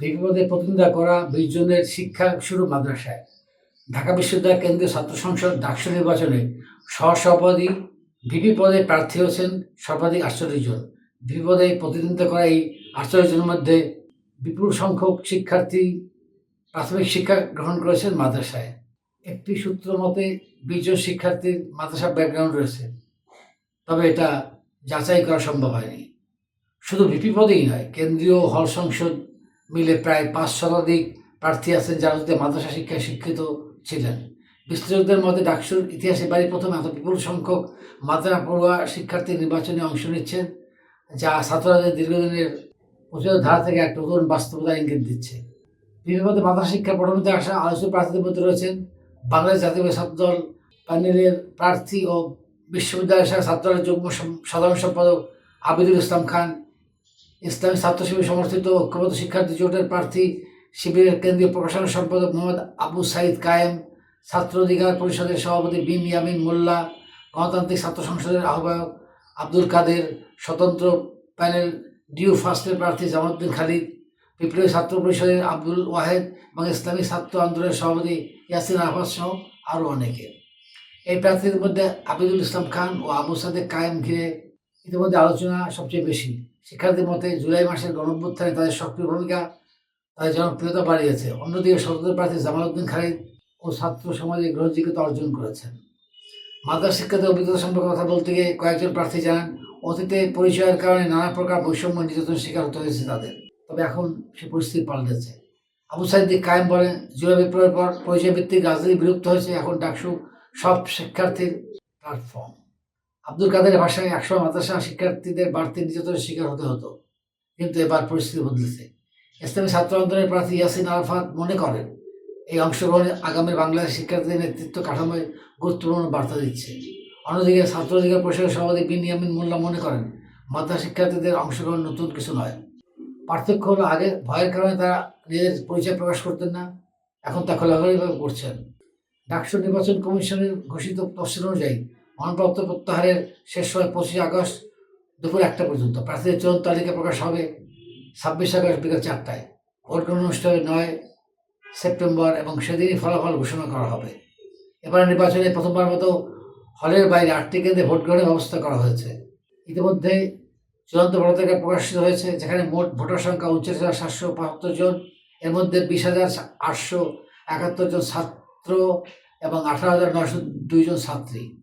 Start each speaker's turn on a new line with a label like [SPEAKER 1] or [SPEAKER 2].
[SPEAKER 1] বিপদে প্রতিনিধিত্ব করা বিশ জনের শিক্ষা শুরু মাদ্রাসায়। ঢাকা বিশ্ববিদ্যালয় কেন্দ্রীয় ছাত্র সংসদ ডাকসু নির্বাচনে সহসভাপতি ভিপি পদে প্রার্থী হয়েছেন সর্বাধিক আটচল্লিশ জন। ভিপি পদে প্রতিনিধিত্ব করা এই আটচল্লিশ জনের মধ্যে বিপুল সংখ্যক শিক্ষার্থী প্রাথমিক শিক্ষা গ্রহণ করেছেন মাদ্রাসায়। একটি সূত্র মতে, বিশ জন শিক্ষার্থীর মাদ্রাসা ব্যাকগ্রাউন্ড রয়েছে। তবে এটা যাচাই করা সম্ভব হয়নি। শুধু ভিপি পদেই নয়, কেন্দ্রীয় হল সংসদ মিলে প্রায় পাঁচ শতাধিক প্রার্থী আছেন যারা হতে মাদ্রাসা শিক্ষায় শিক্ষিত ছিলেন। বিশ্লেষকদের মধ্যে ডাকসুর ইতিহাসে বাড়ি প্রথমে এত বিপুল সংখ্যক মাদ্রাসা পড়ুয়া শিক্ষার্থী নির্বাচনে অংশ নিচ্ছেন, যা ছাত্রদের দীর্ঘদিনের প্রচলিত ধারা থেকে এক নতুন বাস্তবতা ইঙ্গিত দিচ্ছে। বিভিন্ন মাদ্রাসা শিক্ষা পঠনতে আসা আলোচিত প্রার্থীদের মধ্যে রয়েছেন বাংলাদেশ জাতীয় ছাত্র দল প্যানেলের প্রার্থী ও বিশ্ববিদ্যালয়ের শাখা ছাত্র যুগ্ম সাধারণ সম্পাদক আবিদুল ইসলাম খান ইসলামী ছাত্র শিবির সমর্থিত ঐক্যবদ্ধ শিক্ষার্থী জোটের প্রার্থী শিবিরের কেন্দ্রীয় প্রকাশনা সম্পাদক মোহাম্মদ আবু সাইদ কায়েম, ছাত্র অধিকার পরিষদের সভাপতি বিন ইয়ামিন মোল্লা, গণতান্ত্রিক ছাত্র সংসদের আহ্বায়ক আব্দুল কাদের, স্বতন্ত্র প্যানেল ডিউ ফার্স্টের প্রার্থী জামালউদ্দিন খালিদ, বিপ্লবী ছাত্র পরিষদের আব্দুল ওয়াহেদ এবং ইসলামী ছাত্র আন্দোলনের সভাপতি ইয়াসিন আহমদ সহ আরও অনেকে। এই প্রার্থীদের মধ্যে আবিদুল ইসলাম খান ও আবু সাদেক কায়েম ঘিরে ইতিমধ্যে আলোচনা সবচেয়ে বেশি। শিক্ষার্থীর মতে জুলাই মাসের গণঅভ্যুত্থানে তাদের সক্রিয় ভূমিকা তাদের জনপ্রিয়তা বাড়িয়েছে অন্যদিকে স্বতন্ত্র প্রার্থী জামালউদ্দিন খালিদ ও ছাত্র সমাজে গ্রহণযোগ্যতা অর্জন করেছেন। মাদ্রাসা শিক্ষার্থীর অভিজ্ঞতা সম্পর্কে কথা বলতে গিয়ে কয়েকজন প্রার্থী জানান, অতীতে পরিচয়ের কারণে নানা প্রকার বৈষম্য নির্যাতন শিকার হতে হয়েছে তাদের। তবে এখন সে পরিস্থিতি পাল্টেছে আবু সাইদ কায়েম বলেন, জুলাই বিপ্লবের পর পরিচয় ভিত্তিক রাজনীতি বিলুপ্ত হয়েছে। এখন ডাকসু সব শিক্ষার্থীর প্ল্যাটফর্ম। আব্দুল কাদের ভাষায় একশো মাদ্রাসা শিক্ষার্থীদের বাড়তি নির্যাতনের শিকার হতে হতো, কিন্তু এবার পরিস্থিতি বদলেছে। ইসলামী ছাত্র আন্দোলনের প্রার্থী ইয়াসিন আরাফাত মনে করেন, এই অংশগ্রহণে আগামী বাংলাদেশ শিক্ষার্থীদের নেতৃত্ব কাঠামোয় গুরুত্বপূর্ণ বার্তা দিচ্ছে। অন্যদিকে ছাত্র অধিকার পরিষদের সভাপতি বিনিয়ামিন মোল্লা মনে করেন, মাদ্রাসা শিক্ষার্থীদের অংশগ্রহণ নতুন কিছু নয়। পার্থক্য হলো আগে ভয়ের কারণে তারা নিজেদের পরিচয় প্রকাশ করতেন না, এখন তা খোলাখুলিভাবে করছেন। ডাকসু নির্বাচন কমিশনের ঘোষিত তফসিল অনুযায়ী মনোনয়নপত্র প্রত্যাহারের শেষ সময় পঁচিশে আগস্ট দুপুর একটা পর্যন্ত। প্রার্থীদের চূড়ান্ত তালিকা প্রকাশ হবে ছাব্বিশ আগস্ট বিকেল চারটায়। ভোট গ্রহণ অনুষ্ঠান নয় সেপ্টেম্বর এবং সেদিনই ফলাফল ঘোষণা করা হবে। এবার নির্বাচনে প্রথমবার মতো হলের বাইরে আটটি কেন্দ্রে ভোট গ্রহণের ব্যবস্থা করা হয়েছে। ইতিমধ্যে চূড়ান্ত ভোটাধিকার প্রকাশিত হয়েছে, যেখানে মোট ভোটার সংখ্যা উনচাশ হাজার সাতশো বাহাত্তর জন। এর মধ্যে বিশ হাজার আটশো একাত্তর জন ছাত্র এবং আঠারো হাজার নয়শো দুইজন ছাত্রী।